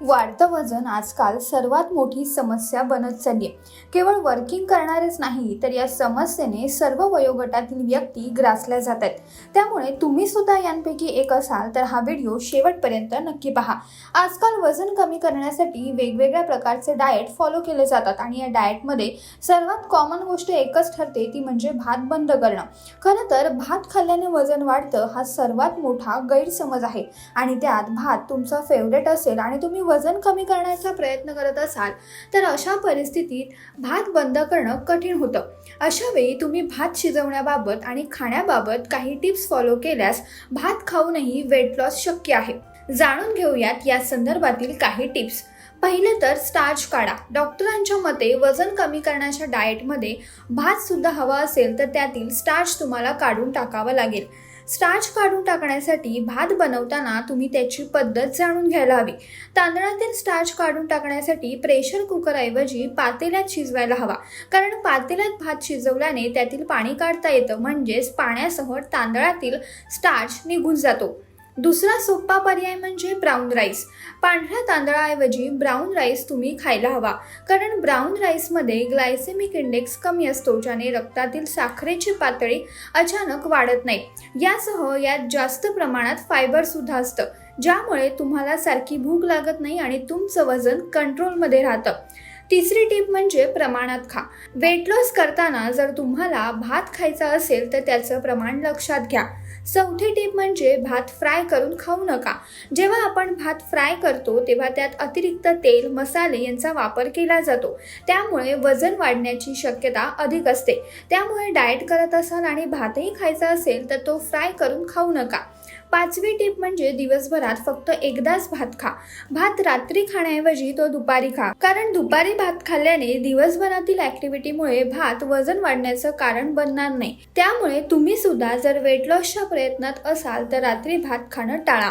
वाढतं वजन आजकाल सर्वात मोठी समस्या बनत चालली आहे. केवळ वर्किंग करणारेच नाही तर या समस्येने सर्व वयोगटातील व्यक्ती ग्रासल्या जात आहेत. त्यामुळे तुम्ही सुद्धा यांपैकी एक असाल तर हा व्हिडिओ शेवटपर्यंत नक्की पहा. आजकाल वजन कमी करण्यासाठी वेगवेगळ्या प्रकारचे डाएट फॉलो केले जातात आणि या डाएटमध्ये सर्वात कॉमन गोष्ट एकच ठरते ती म्हणजे भात बंद करणं. खरं तर भात खाल्ल्याने वजन वाढतं हा सर्वात मोठा गैरसमज आहे. आणि त्यात भात तुमचा फेवरेट असेल आणि तुम्ही वजन कमी करण्याचा प्रयत्न करत असाल तर अशा परिस्थितीत भात बंद करणं कठीण होतं. अशा वेळी तुम्ही भात शिजवण्याबाबत आणि खाण्याबाबत काही टिप्स फॉलो केल्यास भात खाऊनही वेट लॉस शक्य आहे. जाणून घेऊयात या संदर्भातील काही टिप्स. पहिलं तर स्टार्च काढा. डॉक्टरांच्या मते वजन कमी करण्याच्या डाएटमध्ये भात सुद्धा हवा असेल तर त्यातील स्टार्च तुम्हाला काढून टाकावं लागेल. स्टार्च काढून टाकण्यासाठी भात बनवताना तुम्ही त्याची पद्धत जाणून घ्यायला हवी. तांदळातील स्टार्च काढून टाकण्यासाठी प्रेशर कुकरऐवजी पातेल्यात शिजवायला हवा. कारण पातेल्यात भात शिजवल्याने त्यातील पाणी काढता येतं म्हणजेच पाण्यासह तांदळातील स्टार्च निघून जातो. दुसरा सोपा पर्याय म्हणजे ब्राऊन राईस पांढऱ्या तांदळाऐवजी ब्राऊन राईस तुम्ही खायला हवा. कारण ब्राऊन राईसमध्ये ग्लायसेमिक इंडेक्स कमी असतो ज्याने रक्तातील साखरेची पातळी अचानक वाढत नाही. यासह यात जास्त प्रमाणात फायबरसुद्धा असतं ज्यामुळे तुम्हाला सारखी भूक लागत नाही आणि तुमचं वजन कंट्रोलमध्ये राहतं. तिसरी टीप म्हणजे प्रमाणात खा. वेट लॉस करताना जर तुम्हाला भात खायचा असेल तर त्याचं प्रमाण लक्षात घ्या. चौथी टीप म्हणजे भात फ्राय करून खाऊ नका. जेव्हा आपण भात फ्राय करतो तेव्हा त्यात अतिरिक्त तेल मसाले यांचा वापर केला जातो. त्यामुळे वजन वाढण्याची शक्यता अधिक असते. त्यामुळे डाएट करत असाल आणि भातही खायचा असेल तर तो फ्राय करून खाऊ नका. पाचवी टीप म्हणजे दिवसभरात फक्त एकदाच भात खा. भात रात्री खाण्याऐवजी तो दुपारी खा. कारण दुपारी भात खाल्ल्याने दिवसभरातील ऍक्टिव्हिटीमुळे भात वजन वाढण्याचं कारण बनणार नाही. त्यामुळे तुम्ही सुद्धा जर वेट लॉसच्या प्रयत्नात असाल तर रात्री भात खाणं टाळा.